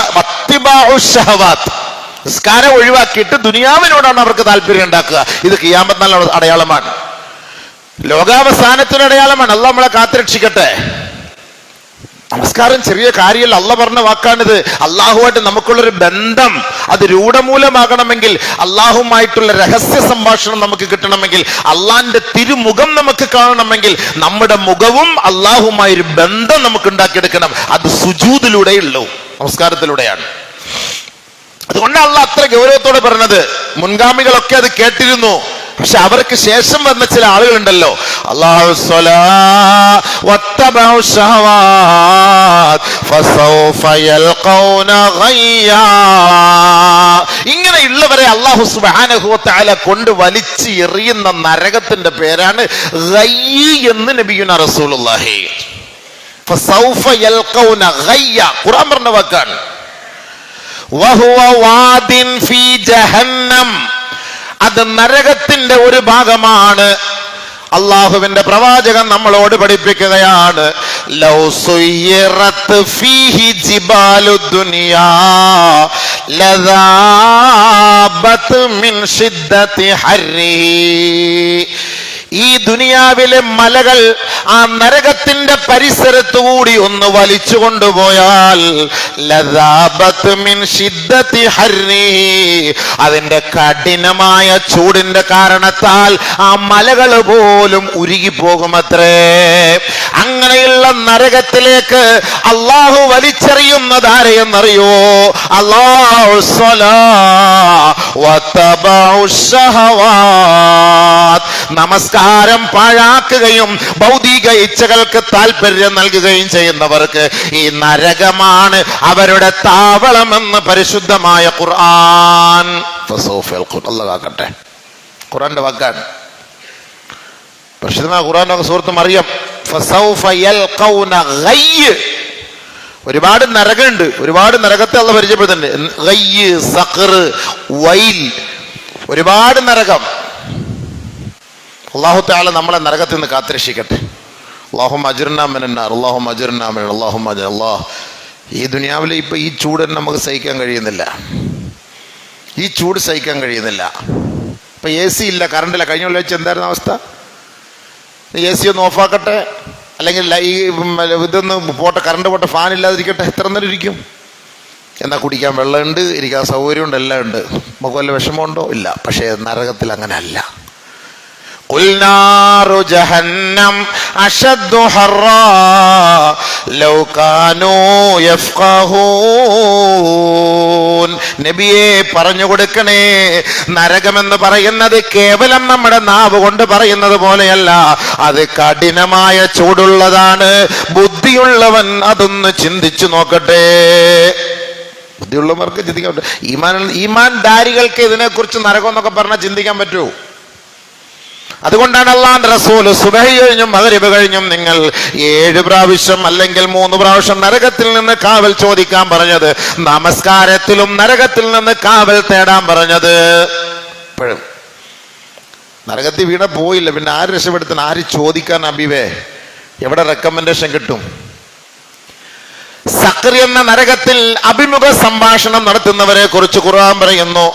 നിസ്കാരം ഒഴിവാക്കിയിട്ട് ദുനിയാവിനോടാണ് അവർക്ക് താല്പര്യം ഉണ്ടാക്കുക. ഇത് കിയാമത്ത് നല്ല അടയാളമാണ്. ലോകാവസാനത്തിന് അടയാളമാണ് അല്ല നമ്മളെ കാത്തുരക്ഷിക്കട്ടെ. നമസ്കാരം ചെറിയ കാര്യമല്ല. അല്ല പറഞ്ഞ വാക്കാണിത്. അള്ളാഹുമായിട്ട് നമുക്കുള്ളൊരു ബന്ധം അത് രൂഢമൂലമാകണമെങ്കിൽ അള്ളാഹുമായിട്ടുള്ള രഹസ്യ സംഭാഷണം നമുക്ക് കിട്ടണമെങ്കിൽ അള്ളാന്റെ തിരുമുഖം നമുക്ക് കാണണമെങ്കിൽ നമ്മുടെ മുഖവും അള്ളാഹുമായി ഒരു ബന്ധം നമുക്ക് ഉണ്ടാക്കിയെടുക്കണം അത് സുജൂതിലൂടെ ഉള്ളൂ നമസ്കാരത്തിലൂടെയാണ്. അതുകൊണ്ടാണ് അത്ര ഗൗരവത്തോടെ പറഞ്ഞത്. മുൻഗാമികളൊക്കെ അത് കേട്ടിരുന്നു. പക്ഷെ അവർക്ക് ശേഷം വന്ന ചില ആളുകളുണ്ടല്ലോ. അള്ളാഹു. ഇങ്ങനെയുള്ളവരെ അള്ളാഹു സുബ്ഹാനഹു വതആല കൊണ്ട് വലിച്ച് എറിയുന്ന നരകത്തിന്റെ പേരാണ് എന്ന് നബിയുന റസൂലുള്ളാഹി. ഖുർആൻ പറഞ്ഞ വാക്കാണ്. വഹുവ വാദിൻ ഫീ ജഹന്നം. അത് നരകത്തിന്റെ ഒരു ഭാഗമാണ്. അള്ളാഹുവിന്റെ പ്രവാചകൻ നമ്മളോട് പഠിപ്പിക്കുകയാണ് ലൗ ഈ ദുനിയാവിലെ മലകൾ ആ നരകത്തിന്റെ പരിസരത്തു കൂടി ഒന്ന് വലിച്ചു കൊണ്ടുപോയാൽ. അതിന്റെ കഠിനമായ ചൂടിന്റെ കാരണത്താൽ ആ മലകൾ പോലും ഉരുകി ഉരുകിപ്പോകുമത്രേ. അങ്ങനെയുള്ള നരകത്തിലേക്ക് അള്ളാഹു വലിച്ചെറിയുന്നത് ആരെയെന്നറിയോ? അള്ളാഹു സ്വലാ നമസ്കാരം പാഴാക്കുകയും ഭൗതിക ഇച്ഛകൾക്ക് താല്പര്യം നൽകുകയും ചെയ്യുന്നവർക്ക് ഈ നരകമാണ് അവരുടെ താവളമെന്ന് പരിശുദ്ധമായ ഖുർആൻ. ഫസൗഫ ഖുറാന്റെ വാക്കാണ് പരിശുദ്ധമായ ഖുറാനൊക്കെ സുഹൃത്തും ഗയ്യ്. ഒരുപാട് നരകമുണ്ട് ഒരുപാട് നരകത്തെ അള്ള വൈൽ. ഒരുപാട് നരകം. അള്ളാഹു താല നമ്മളെ നരകത്തിൽ നിന്ന് കാത്തിരക്ഷിക്കട്ടെ. അള്ളാഹു അജിർനാമനാർ അള്ളാഹു അജിർനാമൻ അള്ളാഹു അള്ളാഹ് ഈ ദുനിയാവിൽ ഇപ്പം ഈ ചൂട് നമുക്ക് സഹിക്കാൻ കഴിയുന്നില്ല. ഈ ചൂട് സഹിക്കാൻ കഴിയുന്നില്ല. ഇപ്പം എ സി ഇല്ല കറണ്ടില്ല കഴിഞ്ഞ വെച്ച് എന്തായിരുന്നു അവസ്ഥ? എ സി ഒന്ന് ഓഫാക്കട്ടെ അല്ലെങ്കിൽ ഈ ഇതൊന്ന് പോട്ടെ കറണ്ട് പോട്ടെ ഫാൻ ഇല്ലാതിരിക്കട്ടെ എത്ര നേരം ഇരിക്കും? എന്നാൽ കുടിക്കാൻ വെള്ളമുണ്ട് ഇരിക്കാൻ സൗകര്യമുണ്ട് എല്ലാം ഉണ്ട്. നമുക്ക് വല്ല വിഷമമുണ്ടോ? ഇല്ല. പക്ഷേ നരകത്തിൽ അങ്ങനെ അല്ല قل نار جهنم أشد حرا لو كانوا يفقهون നബിയെ പറഞ്ഞു കൊടുക്കണേ നരകമെന്ന് പറയുന്നത് കേവലം നമ്മുടെ നാവ് കൊണ്ട് പറയുന്നത് പോലെയല്ല അത് കഠിനമായ ചൂടുള്ളതാണ് ബുദ്ധിയുള്ളവൻ അതൊന്ന് ചിന്തിച്ചു നോക്കട്ടെ ബുദ്ധിയുള്ളവർക്ക് ചിന്തിക്കാൻ പറ്റും ഈമാൻ ഈമാൻ ധാരികൾക്ക് ഇതിനെക്കുറിച്ച് നരകം എന്നൊക്കെ പറഞ്ഞാൽ ചിന്തിക്കാൻ പറ്റുമോ അതുകൊണ്ടാണ് അള്ളാന്റെ റസൂൽ സുബഹി കഴിഞ്ഞും മകരവ് കഴിഞ്ഞും നിങ്ങൾ ഏഴ് പ്രാവശ്യം അല്ലെങ്കിൽ മൂന്ന് പ്രാവശ്യം നരകത്തിൽ നിന്ന് കാവൽ ചോദിക്കാൻ പറഞ്ഞത് നമസ്കാരത്തിലും നരകത്തിൽ നിന്ന് കാവൽ തേടാൻ പറഞ്ഞത്. ഇപ്പോഴും. നരകത്തിൽ വീണ പോയില്ല പിന്നെ ആര് രക്ഷപ്പെടുത്താൻ ആര് ചോദിക്കാൻ അബിവേ? എവിടെ റെക്കമെൻഡേഷൻ കിട്ടും? സക്രി എന്ന നരകത്തിൽ അഭിമുഖ സംഭാഷണം നടത്തുന്നവരെ കുറിച്ച് ഖുർആൻ പറയുന്നു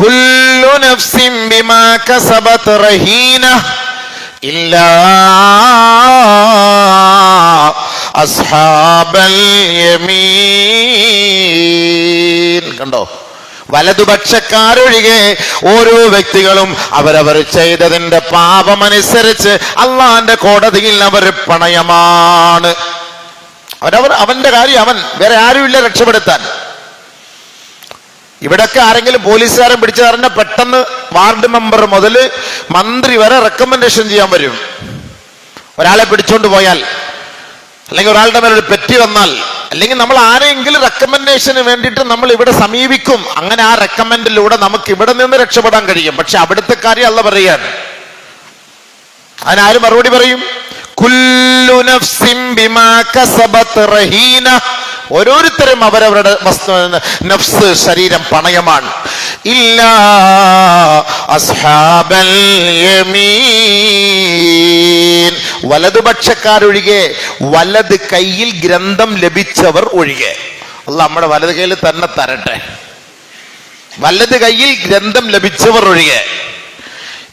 കുല്ലു നഫ്സിൻ ബിമാ കസബത് റഹീന ഇല്ലാ അസ്ഹാബൽ യമീൻ. കണ്ടോ? വലതുപക്ഷക്കാരൊഴികെ ഓരോ വ്യക്തികളും അവരവർ ചെയ്തതിന്റെ പാപമനുസരിച്ച് അള്ളാന്റെ കോടതിയിൽ അവർ പണയമാണ്. അവരവർ അവന്റെ കാര്യം അവൻ വേറെ ആരുമില്ല രക്ഷപ്പെടുത്താൻ. ഇവിടൊക്കെ ആരെങ്കിലും പോലീസുകാരൻ പിടിച്ചു പെട്ടെന്ന് വാർഡ് മെമ്പർ മുതൽ മന്ത്രി വരെ റെക്കമെൻഡേഷൻ ചെയ്യാൻ വരും. ഒരാളെ പിടിച്ചോണ്ട് പോയാൽ അല്ലെങ്കിൽ ഒരാളുടെ മേലെ ഒരു പെറ്റി വന്നാൽ അല്ലെങ്കിൽ നമ്മൾ ആരെങ്കിലും റെക്കമെൻഡേഷന് വേണ്ടിയിട്ട് നമ്മൾ ഇവിടെ സമീപിക്കും. അങ്ങനെ ആ റെക്കമെൻഡിലൂടെ നമുക്ക് ഇവിടെ നിന്ന് രക്ഷപ്പെടാൻ കഴിയും. പക്ഷെ അവിടുത്തെ കാര്യം അല്ല പറയാൻ അതിനാരും മറുപടി പറയും? കുല്ലു നഫ്സിം ബിമാ റഹീന ഓരോരുത്തരും അവരവരുടെ വസ്തു നഫ്സ് ശരീരം പണയമാണ്. ഇല്ല അസ്ഹാബൽ വലതുപക്ഷക്കാരൊഴികെ വലത് കയ്യിൽ ഗ്രന്ഥം ലഭിച്ചവർ ഒഴികെ. അല്ല നമ്മുടെ വലത് കയ്യിൽ തന്നെ തരട്ടെ. വലത് കയ്യിൽ ഗ്രന്ഥം ലഭിച്ചവർ ഒഴികെ.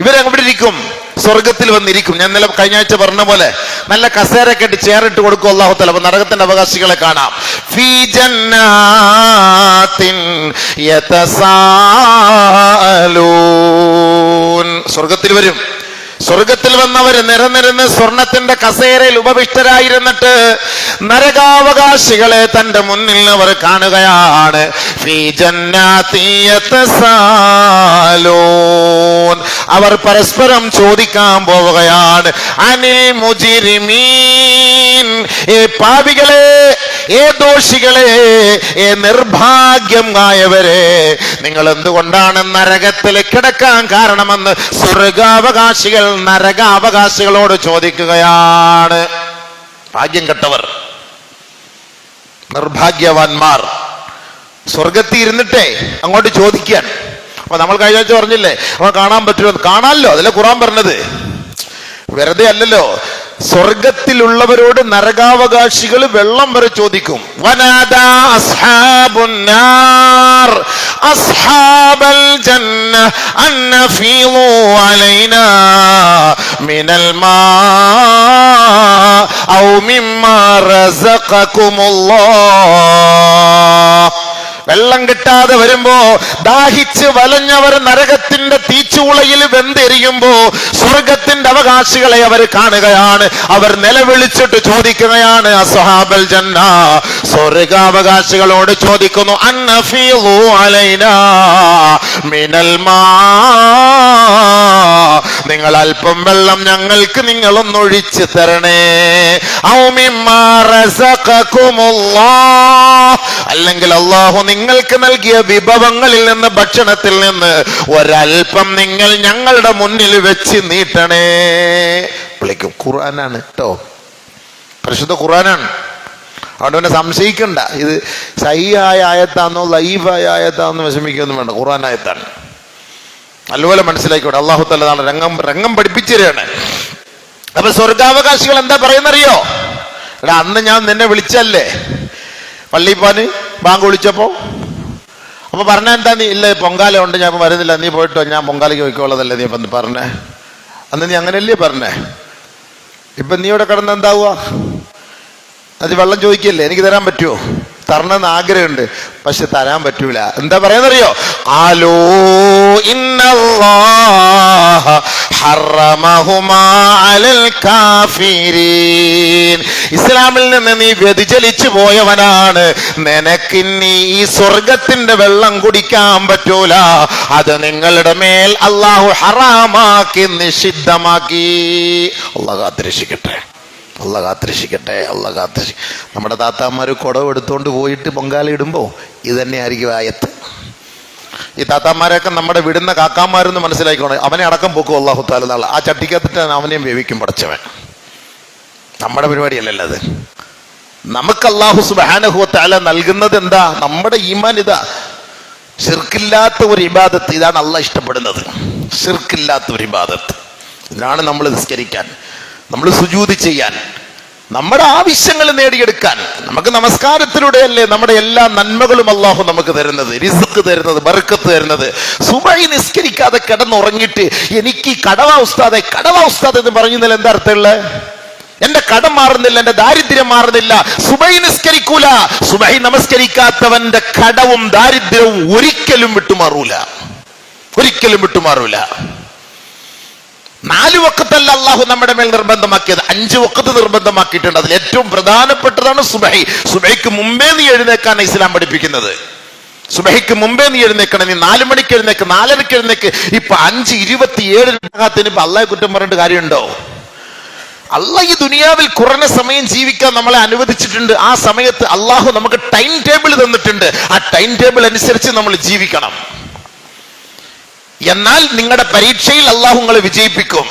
ഇവരവിടെ ഇരിക്കും. സ്വർഗത്തിൽ വന്നിരിക്കും. ഞാൻ ഇന്നലെ കഴിഞ്ഞ ആഴ്ച പറഞ്ഞ പോലെ നല്ല കസേരയൊക്കെ ഇട്ട് ചേറിട്ട് കൊടുക്കും അള്ളാഹു അപ്പൊ നരകത്തിന്റെ അവകാശികളെ കാണാം. സ്വർഗത്തിൽ വരും. സ്വർഗത്തിൽ വന്നവർ നിരനിരുന്ന് സ്വർണത്തിന്റെ കസേരയിൽ ഉപവിഷ്ടരായിരുന്നിട്ട് നരകാവകാശികളെ തന്റെ മുന്നിൽ അവർ കാണുകയാണ്. അവർ പരസ്പരം ചോദിക്കാൻ പോവുകയാണ്. അനിൽ മുജിരിമീൻ ഏ പാപികളെ ഏ ദോഷികളെ ഏ നിർഭാഗ്യം ആയവരെ നിങ്ങൾ എന്തുകൊണ്ടാണ് നരകത്തിൽ കിടക്കാൻ കാരണമെന്ന് സ്വർഗാവകാശികൾ നരകാവകാശികളോട് ചോദിക്കുകയാണ്? ഭാഗ്യം കെട്ടവർ നിർഭാഗ്യവാന്മാർ. സ്വർഗത്തിൽ ഇരുന്നിട്ടേ അങ്ങോട്ട് ചോദിക്കാൻ. അപ്പൊ നമ്മൾ കഴിഞ്ഞ ആഴ്ച പറഞ്ഞില്ലേ അപ്പൊ കാണാൻ പറ്റുമോ? കാണാമല്ലോ അതല്ലേ ഖുറാൻ പറഞ്ഞത്. വെറുതെ അല്ലല്ലോ സ്വർഗത്തിലുള്ളവരോട് നരകാവകാശികൾ വെള്ളം വരെ ചോദിക്കും. ഔ മിമ്മ റസഖകുമുല്ലാഹ് വെള്ളം കിട്ടാതെ വരുമ്പോ ദാഹിച്ച് വലഞ്ഞവർ നരകത്തിന്റെ തീച്ചുളയിൽ വെന്തെരിയുമ്പോ സ്വർഗത്തിന്റെ അവകാശികളെ അവർ കാണുകയാണ്. അവർ നിലവിളിച്ചിട്ട് ചോദിക്കുകയാണ് അസഹാബൽ ജന്ന സ്വർഗാവകാശികളോട് ചോദിക്കുന്നു അന്നഫീ അലൈനാ? മിനൽ മാ നിങ്ങൾ അല്പം വെള്ളം ഞങ്ങൾക്ക് നിങ്ങളൊന്ന് ഒഴിച്ച് തരണേ. അല്ലെങ്കിൽ അള്ളാഹു നിങ്ങൾക്ക് നൽകിയ വിഭവങ്ങളിൽ നിന്ന് ഭക്ഷണത്തിൽ നിന്ന് ഒരൽപ്പം നിങ്ങൾ ഞങ്ങളുടെ മുന്നിൽ വെച്ച് നീട്ടണേ. വിളിക്കും. ഖുർആനാണ് കേട്ടോ പരിശുദ്ധ ഖുർആനാണ്. അതുകൊണ്ട് പിന്നെ സംശയിക്കണ്ട. ഇത് സഹിയായ ആയത്താന്നോ ലൈഫായ ആയത്താന്നോ വിഷമിക്കൊന്നും വേണ്ട. ഖുർആൻ ആയത്താണ്. നല്ലപോലെ മനസ്സിലാക്കിക്കോട്ടെ. അള്ളാഹു തല്ലതാണ് രംഗം രംഗം പഠിപ്പിച്ചിരുകയാണ് അപ്പൊ സ്വർഗാവകാശികൾ എന്താ പറയുന്നറിയോ? എടാ അന്ന് ഞാൻ നിന്നെ വിളിച്ചല്ലേ പള്ളിപ്പാന് ബാങ്ക് വിളിച്ചപ്പോ? അപ്പൊ പറഞ്ഞ എന്താ നീ? ഇല്ല പൊങ്കാല ഉണ്ട് ഞാൻ വരുന്നില്ല. നീ പോയിട്ടോ ഞാൻ പൊങ്കാലയ്ക്ക് പോയിക്കോളതല്ലേ നീ പറഞ്ഞേ? അന്ന് നീ അങ്ങനെയല്ലേ പറഞ്ഞേ? ഇപ്പൊ നീ ഇവിടെ കിടന്ന് എന്താവുക അത് വെള്ളം ചോദിക്കല്ലേ? എനിക്ക് തരാൻ പറ്റുമോ തരണമെന്ന് ആഗ്രഹമുണ്ട്. പക്ഷെ തരാൻ പറ്റൂല. എന്താ പറയാന്നറിയോ? ആലോ ഇസ്ലാമിൽ നിന്ന് നീ വ്യതിചലിച്ചു പോയവനാണ്. നിനക്ക് ഈ സ്വർഗത്തിന്റെ വെള്ളം കുടിക്കാൻ പറ്റൂല. അത് നിങ്ങളുടെ മേൽ അള്ളാഹു ഹറാമാക്കി നിഷിദ്ധമാക്കി. അള്ളാഹു കാത്തിരക്ഷിക്കട്ടെ അല്ല കാത്തിരക്ഷിക്കട്ടെ അല്ല കാത്തിരക്ഷി നമ്മുടെ താത്താമാർ കുടവ് എടുത്തുകൊണ്ട് പോയിട്ട് പൊങ്കാല ഇടുമ്പോൾ ഇത് തന്നെയായിരിക്കും ആയത്ത് ഈ താത്താമാരെയൊക്കെ നമ്മുടെ വിടുന്ന കാക്കാമാരെന്ന് മനസ്സിലാക്കിക്കോണം അവനെ അടക്കം പോക്കും അള്ളാഹു താല നാളെ ആ ചട്ടിക്കകത്തിട്ട് അവനെയും വേവിക്കും പടച്ചവൻ. നമ്മുടെ പരിപാടിയല്ലല്ലോ അത്. നമുക്ക് അള്ളാഹു സുബാനഹുത്താല നൽകുന്നത് എന്താ? നമ്മുടെ ഈമാൻ ഇതാ. ഷിർക്കില്ലാത്ത ഒരു ഇബാദത്ത് ഇതാണ് അള്ളാഹ് ഇഷ്ടപ്പെടുന്നത്. ഷിർക്കില്ലാത്ത ഒരു ഇബാദത്ത്. ഇതിനാണ് നമ്മൾ നിസ്കരിക്കാൻ. നമ്മൾ സുജൂതി ചെയ്യാൻ നമ്മുടെ ആവശ്യങ്ങൾ നേടിയെടുക്കാൻ നമുക്ക് നമസ്കാരത്തിലൂടെയല്ലേ നമ്മുടെ എല്ലാ നന്മകളും അള്ളാഹു നമുക്ക് തരുന്നത് റിസ്ക് തരുന്നത് ബർക്കത്ത് തരുന്നത്. സുബൈ നിസ്കരിക്കാതെ കിടന്നുറങ്ങിയിട്ട് എനിക്ക് കടവാ ഉസ്താദെ കടവാ ഉസ്താദ് എന്ന് പറഞ്ഞതിൽ എന്താ അർത്ഥമുള്ളത്? എന്റെ കടം മാറുന്നില്ല എന്റെ ദാരിദ്ര്യം മാറുന്നില്ല. സുബൈ നിസ്കരിക്കൂല. സുബൈ നമസ്കരിക്കാത്തവന്റെ കടവും ദാരിദ്ര്യവും ഒരിക്കലും വിട്ടുമാറൂല. ഒരിക്കലും വിട്ടുമാറൂല. നാല് വക്കത്തല്ല അള്ളാഹു നമ്മുടെ മേൽ നിർബന്ധമാക്കിയത്. അഞ്ച് വക്കത്ത് നിർബന്ധമാക്കിയിട്ടുണ്ട്. അതിൽ ഏറ്റവും പ്രധാനപ്പെട്ടതാണ് സുബൈ സുബൈക്ക് മുമ്പേ നീ എഴുന്നേക്കാണ് ഇസ്ലാം പഠിപ്പിക്കുന്നത്. സുബഹിക്ക് മുമ്പേ നീ എഴുന്നേക്കണം. നീ നാല് മണിക്ക് എഴുന്നേക്ക് നാലരക്ക് എഴുന്നേക്ക്. ഇപ്പൊ അഞ്ച് ഇരുപത്തിയേഴ് ഭാഗത്തിന് ഇപ്പൊ അള്ളാഹെ കുറ്റം പറഞ്ഞിട്ട് കാര്യമുണ്ടോ? അല്ല ഈ ദുനിയാവിൽ കുറഞ്ഞ സമയം ജീവിക്കാൻ നമ്മളെ അനുവദിച്ചിട്ടുണ്ട്. ആ സമയത്ത് അള്ളാഹു നമുക്ക് ടൈം ടേബിൾ തന്നിട്ടുണ്ട്. ആ ടൈം ടേബിൾ അനുസരിച്ച് നമ്മൾ ജീവിക്കണം. എന്നാൽ നിങ്ങളുടെ പരീക്ഷയിൽ അള്ളാഹു നിങ്ങളെ വിജയിപ്പിക്കും.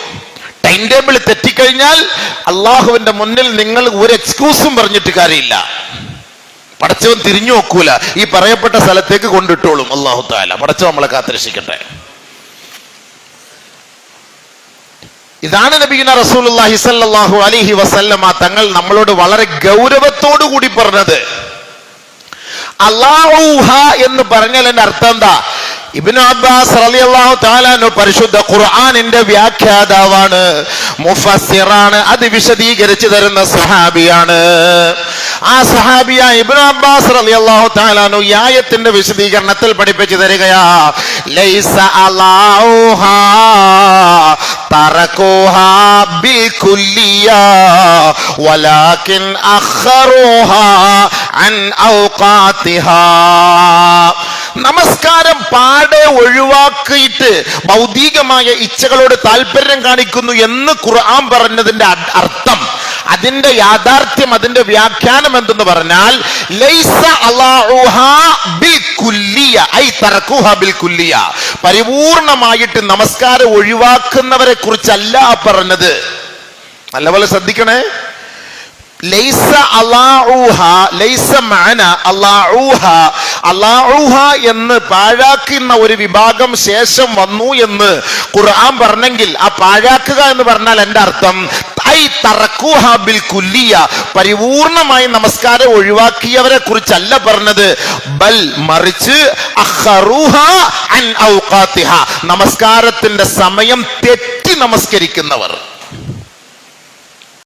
ടൈം ടേബിൾ തെറ്റിക്കഴിഞ്ഞാൽ അള്ളാഹുവിന്റെ മുന്നിൽ നിങ്ങൾ ഒരു എക്സ്ക്യൂസും പറഞ്ഞിട്ട് കാര്യമില്ല. പടച്ചവൻ തിരിഞ്ഞു നോക്കൂല. ഈ പറയപ്പെട്ട സ്ഥലത്തേക്ക് കൊണ്ടിട്ടോളും. അള്ളാഹു താല പടച്ചവൻ നമ്മളെ കാത്തിരക്ഷിക്കട്ടെ. ഇതാണ് നബീന റസൂലുള്ളാഹി സ്വല്ലല്ലാഹു അലൈഹി വസല്ലമ തങ്ങൾ നമ്മളോട് വളരെ ഗൗരവത്തോടു കൂടി പറഞ്ഞത്. അള്ളാഹുഹ എന്ന് പറഞ്ഞാൽ എന്റെ അർത്ഥം എന്താ? ഇബ്നു അബ്ബാസ് റളിയല്ലാഹു തആല പരിശുദ്ധ ഖുർആനിന്റെ വ്യാഖ്യാതാവാണ് മുഫസ്സിറാണ് അത് വിശദീകരിച്ചു തരുന്ന സഹാബിയാണ്. ആ സഹാബിയ ഇബ്നു അബ്ബാസ് റളിയല്ലാഹു തആല ഈ ആയത്തിന്റെ വിശദീകരണത്തിൽ പഠിപ്പിച്ചു തരികയാ ലൈസ തറക്കുഹാ ബിൽ കുല്ലിയ വലാകിൻ അഖറുഹാ അൻ ഔഖാതിഹാ നമസ്കാരം പാടെ ഒഴിവാക്കിയിട്ട് ഭൗതികമായ ഇച്ഛകളോട് താല്പര്യം കാണിക്കുന്നു എന്ന് ഖുർആൻ പറഞ്ഞതിന്റെ അർത്ഥം. അതിന്റെ യാഥാർത്ഥ്യം അതിന്റെ വ്യാഖ്യാനം എന്തെന്ന് പറഞ്ഞാൽ പരിപൂർണമായിട്ട് നമസ്കാരം ഒഴിവാക്കുന്നവരെ കുറിച്ചല്ല പറഞ്ഞത്. നല്ലപോലെ ശ്രദ്ധിക്കണേ. ലൈസ അലാഊഹ ലൈസ മഅന അലാഊഹ അലാഊഹ എന്ന് പാഴാക്കുന്ന ഒരു വിഭാഗം ശേഷം വന്നു എന്ന് ഖുർആൻ പറഞ്ഞെങ്കിൽ ആ പാഴാക്കുക എന്ന് പറഞ്ഞാൽ എന്റെ അർത്ഥം ബിൽ പരിപൂർണമായി നമസ്കാരം ഒഴിവാക്കിയവരെ കുറിച്ചല്ല പറഞ്ഞത്. ബൽ മറിച്ച് അൻ നമസ്കാരത്തിന്റെ സമയം തെറ്റി നമസ്കരിക്കുന്നവർ.